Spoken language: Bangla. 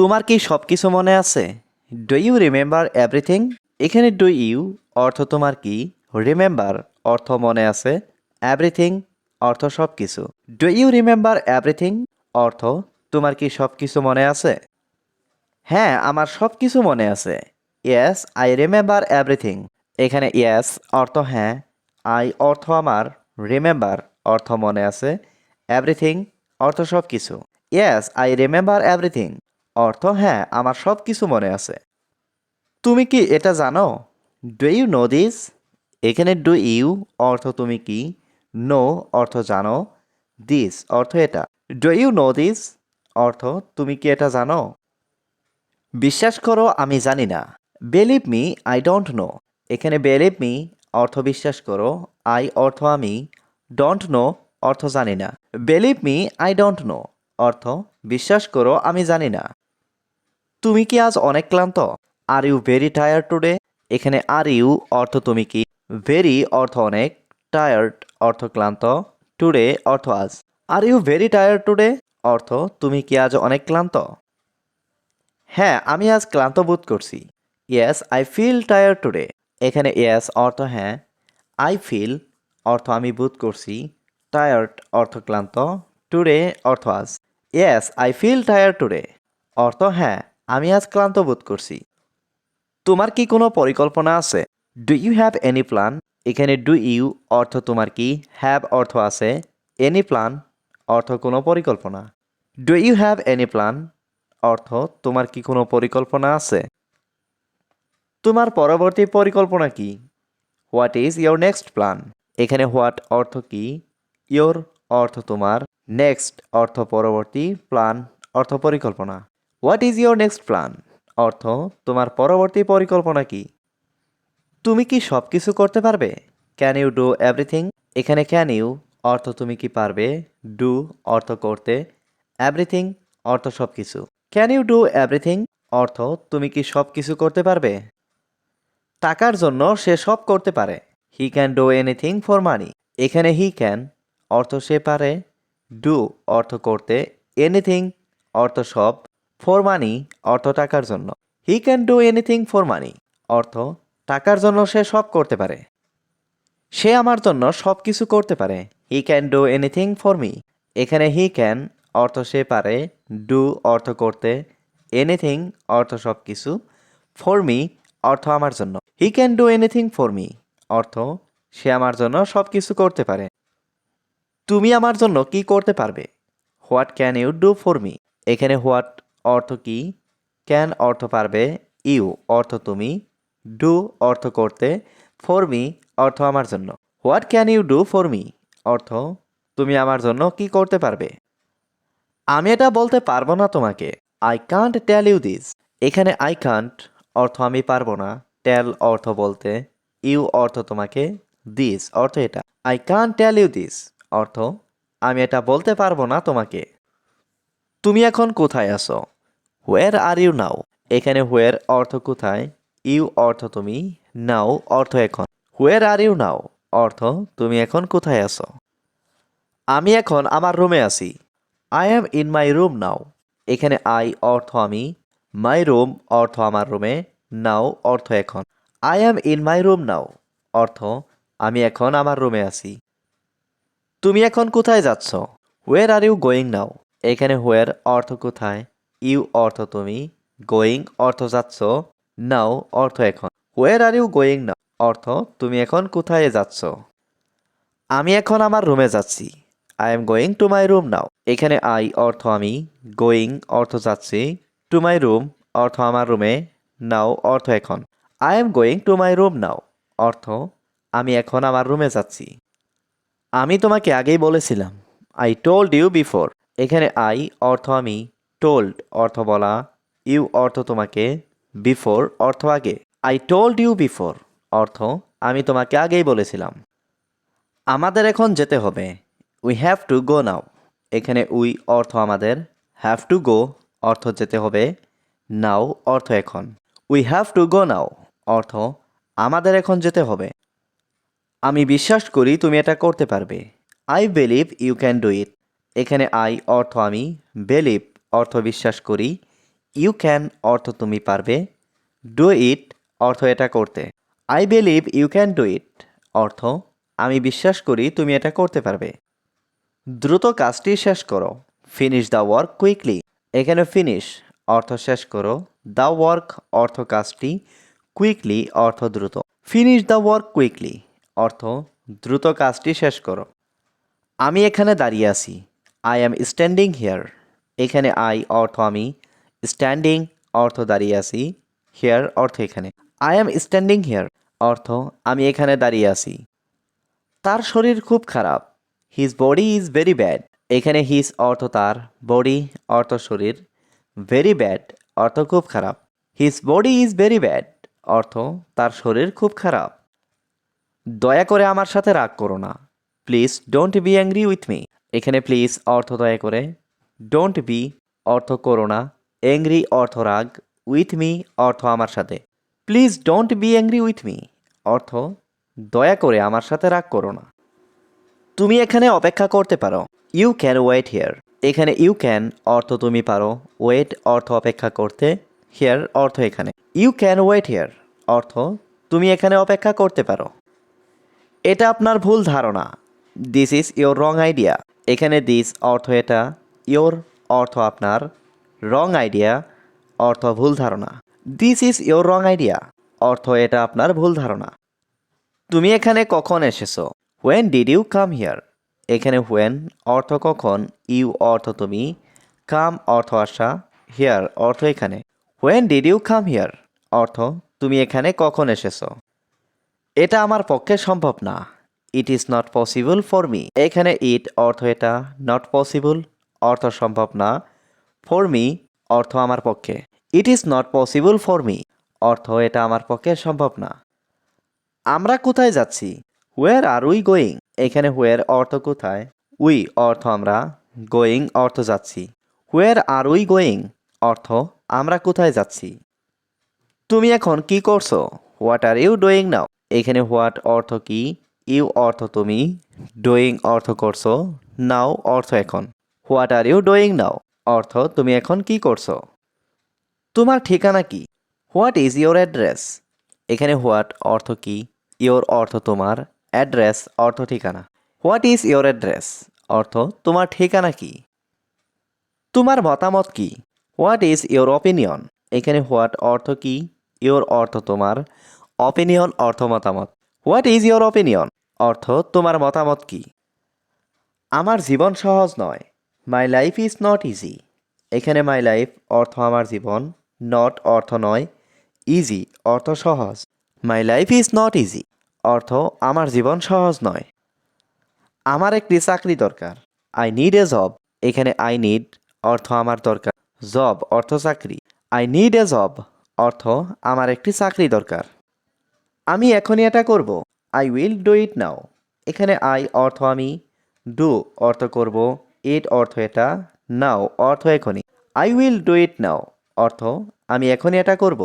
তোমার কি সব কিছু মনে আছে? ডু ইউ রিমেম্বার এভরিথিং এখানে ডু ইউ অর্থ তোমার কি? রিমেম্বার অর্থ মনে আছে। এভরিথিং অর্থ সব কিছু ডু ইউ রিমেম্বার এভরিথিং অর্থ, তোমার কি সব কিছু মনে আছে? হ্যাঁ আমার সব কিছু মনে আছে। ইয়েস আই রিমেম্বার এভরিথিং এখানে ইয়েস অর্থ হ্যাঁ। আই অর্থ আমার। রিমেম্বার অর্থ মনে আছে। এভরিথিং অর্থ সব কিছু ইয়েস আই রিমেম্বার এভরিথিং অর্থ হ্যাঁ আমার সব কিছু মনে আছে। তুমি কি এটা জানো? ডু ইউ নো দিস এখানে ডু ইউ অর্থ তুমি কি? নো অর্থ জানো। দিস অর্থ এটা। ডু ইউ নো দিস অর্থ, তুমি কি এটা জানো? বিশ্বাস করো, আমি জানি না। Believe me I don't know এখানে বেলিভ মি অর্থ বিশ্বাস করো। আই অর্থ আমি। ডোন্ট নো অর্থ জানি না। Believe me I don't know অর্থ, বিশ্বাস করো, আমি জানি না। তুমি কি আজ অনেক ক্লান্ত? Are you very tired today এখানে আর ইউ অর্থ তুমি কি? ভেরি অর্থ অনেক। টায়ার্ড অর্থ ক্লান্ত। টুডে অর্থ আজ। Are you very tired today অর্থ তুমি কি আজ অনেক ক্লান্ত? হ্যাঁ আমি আজ ক্লান্ত বোধ করছি। Yes I feel tired today এখানে ইয়েস অর্থ হ্যাঁ। আই ফিল অর্থ আমি বোধ করছি। টায়ার্ড অর্থ ক্লান্ত। টুডে অর্থ আজ। Yes I feel tired today অর্থ হ্যাঁ। আমি আজ ক্লান্ত বোধ করছি। তোমার কি কোনো পরিকল্পনা আছে? Do you have any plan এখানে ডু ইউ অর্থ তোমার কি? হ্যাভ অর্থ আছে। এনি প্ল্যান অর্থ কোনো পরিকল্পনা। Do you have any plan অর্থ তোমার কি কোনো পরিকল্পনা আছে? তোমার পরবর্তী পরিকল্পনা কি? What is your next plan এখানে হোয়াট অর্থ কি? ইয়োর অর্থ তোমার। নেক্সট অর্থ পরবর্তী প্ল্যান অর্থ পরিকল্পনা। What is your next plan অর্থ, তোমার পরবর্তী পরিকল্পনা কি? তুমি কি সব কিছু করতে পারবে? ক্যান ইউ ডু এভরিথিং এখানে ক্যান ইউ অর্থ তুমি কি পারবে? ডু অর্থ করতে। এভরিথিং অর্থ সব কিছু ক্যান ইউ ডু এভরিথিং অর্থ, তুমি কি সব কিছু করতে পারবে? টাকার জন্য সে সব করতে পারে। He can do anything for money এখানে হি ক্যান অর্থ সে পারে। ডু অর্থ করতে। এনিথিং অর্থ সব। ফর মানি অর্থ টাকার জন্য। He can do anything for money অর্থ টাকার জন্য সে সব করতে পারে। সে আমার জন্য সব কিছু করতে পারে। He can do anything for me এখানে হি ক্যান অর্থ সে পারে ডু অর্থ করতে এনিথিং অর্থ সব কিছু ফর মি অর্থ আমার জন্য। He can do anything for me অর্থ সে আমার জন্য সব কিছু করতে পারে। তুমি আমার জন্য কি করতে পারবে? What can you do for me এখানে হোয়াট অর্থ কি? ক্যান অর্থ পারবে ইউ অর্থ তুমি ডু অর্থ করতে ফর মি অর্থ আমার জন্য। What can you do for me অর্থ তুমি আমার জন্য কি করতে পারবে? আমি এটা বলতে পারব না তোমাকে। I can't tell you this এখানে আই কান্ট অর্থ আমি পারব না। টেল অর্থ বলতে ইউ অর্থ তোমাকে দিস অর্থ এটা। I can't tell you this অর্থ আমি এটা বলতে পারব না তোমাকে। তুমি এখন কোথায় আছো? হোয়ার আর ইউ নাও এখানে হোয়ার অর্থ কোথায়? ইউ অর্থ তুমি? নাও অর্থ এখন। হোয়ার আর ইউ নাও অর্থ তুমি এখন কোথায় আছো? আমি এখন আমার রুমে আছি। I am in my room now এখানে আই অর্থ আমি। মাই রুম অর্থ আমার রুমে নাও অর্থ এখন। I am in my room now অর্থ, আমি এখন আমার রুমে আছি। তুমি এখন কোথায় যাচ্ছ? Where are you going now এখানে হোয়ার অর্থ কোথায়? ইউ অর্থ তুমি। গোয়িং অর্থ যাচ্ছ। নাও অর্থ এখন। Where are you going now অর্থ, তুমি এখন কোথায় যাচ্ছ? আমি এখন আমার রুমে যাচ্ছি। I am going to my room now এখানে আই অর্থ আমি। গোয়িং অর্থ যাচ্ছি। টু মাই রুম অর্থ আমার রুমে নাও অর্থ এখন। I am going to my room now অর্থ, আমি এখন আমার রুমে যাচ্ছি। আমি তোমাকে আগেই বলেছিলাম। আই টোল্ড ইউ বিফোর এখানে আই অর্থ আমি টোল্ড অর্থ বলা ইউ অর্থ তোমাকে বিফোর অর্থ আগে। আই টোল্ড ইউ বিফোর অর্থ আমি তোমাকে আগেই বলেছিলাম। আমাদের এখন যেতে হবে। We have to go now এখানে উই অর্থ আমাদের হ্যাভ টু গো অর্থ যেতে হবে নাও অর্থ এখন। We have to go now অর্থ আমাদের এখন যেতে হবে। আমি বিশ্বাস করি তুমি এটা করতে পারবে। I believe you can do it এখানে আই অর্থ আমি বিলিভ অর্থ বিশ্বাস করি। ইউ ক্যান অর্থ তুমি পারবে। ডু ইট অর্থ এটা করতে। I believe you can do it অর্থ আমি বিশ্বাস করি তুমি এটা করতে পারবে। দ্রুত কাজটি শেষ করো। ফিনিশ দ্য ওয়ার্ক কুইকলি এখানে ফিনিশ অর্থ শেষ করো। দ্য ওয়ার্ক অর্থ কাজটি কুইকলি অর্থ দ্রুত। ফিনিশ দ্য ওয়ার্ক কুইকলি অর্থ দ্রুত কাজটি শেষ করো। আমি এখানে দাঁড়িয়ে আছি। আই অ্যাম স্ট্যান্ডিং হিয়ার এখানে আই অর্থ আমি স্ট্যান্ডিং অর্থ দাঁড়িয়ে আছি। হিয়ার অর্থ এখানে। আই অ্যাম স্ট্যান্ডিং হিয়ার অর্থ আমি এখানে দাঁড়িয়ে আছি। তার শরীর খুব খারাপ। His body is very bad এখানে হিজ অর্থ তার বডি অর্থ শরীর। ভেরি ব্যাড অর্থ খুব খারাপ। His body is very bad অর্থ তার শরীর খুব খারাপ। দয়া করে আমার সাথে রাগ করো না। Please don't be angry with me এখানে প্লিজ অর্থ দয়া করে। ডোন্ট বি অর্থ করো না। অ্যাংরি অর্থ রাগ। উইথ মি অর্থ আমার সাথে। Please don't be angry with me অর্থ দয়া করে আমার সাথে রাগ করো না। তুমি এখানে অপেক্ষা করতে পারো। ইউ ক্যান ওয়েট হিয়ার এখানে ইউ ক্যান অর্থ তুমি পারো। ওয়েট অর্থ অপেক্ষা করতে। হিয়ার অর্থ এখানে। ইউ ক্যান ওয়েট হিয়ার অর্থ তুমি এখানে অপেক্ষা করতে পারো। এটা আপনার ভুল ধারণা। This is your wrong idea এখানে দিস অর্থ এটা ইয়োর অর্থ আপনার রং আইডিয়া অর্থ ভুল ধারণা। This is your wrong idea অর্থ এটা আপনার ভুল ধারণা। তুমি এখানে কখন এসেছ? When did you come here এখানে হোয়েন অর্থ কখন ইউ অর্থ তুমি কাম অর্থ আসা হিয়ার অর্থ এখানে। When did you come here অর্থ তুমি এখানে কখন এসেছ? এটা আমার পক্ষে সম্ভব না। It is not possible for me এখানে ইট অর্থ এটা নট পসিবল অর্থ সম্ভব না। ফর মি অর্থ আমার পক্ষে। It is not possible for me অর্থ এটা আমার পক্ষে সম্ভব না। আমরা কোথায় যাচ্ছি? হোয়ার আর উই গোয়িং এখানে হোয়ার অর্থ কোথায়? উই অর্থ আমরা। গোয়িং অর্থ যাচ্ছি। হোয়ার আর উই গোয়িং অর্থ আমরা কোথায় যাচ্ছি? তুমি এখন কি করছ? What are you doing now এখানে হোয়াট অর্থ কি? ইউ অর্থ তুমি, ডুইং অর্থ করছ, নাও অর্থ এখন। What are you doing now? অর্থ তুমি এখন কি করছ? তোমার ঠিকানা কি? What is your address? এখানে হোয়াট অর্থ কি? ইয়োর অর্থ তোমার, অ্যাড্রেস অর্থ ঠিকানা। What is your address? অর্থ তোমার ঠিকানা কি? তোমার মতামত কি? What is your opinion? এখানে হোয়াট অর্থ কি? ইয়োর অর্থ তোমার, অপিনিয়ন অর্থ মতামত। What is your opinion? অর্থ, তোমার মতামত কি? আমার জীবন সহজ নয়। My life is not easy এখানে মাই লাইফ অর্থ আমার জীবন নট অর্থ নয়। ইজি অর্থ সহজ। My life is not easy অর্থ, আমার জীবন সহজ নয়। আমার একটি চাকরি দরকার। আই নিড এ জব এখানে আই নিড অর্থ আমার দরকার। জব অর্থ চাকরি। আই নিড এ জব অর্থ, আমার একটি চাকরি দরকার। আমি এখনই এটা করব। I will do it now এখানে আই অর্থ আমি ডু অর্থ করব ইট অর্থ এটা নাও অর্থ এখনই। I will do it now অর্থ আমি এখনই এটা করব।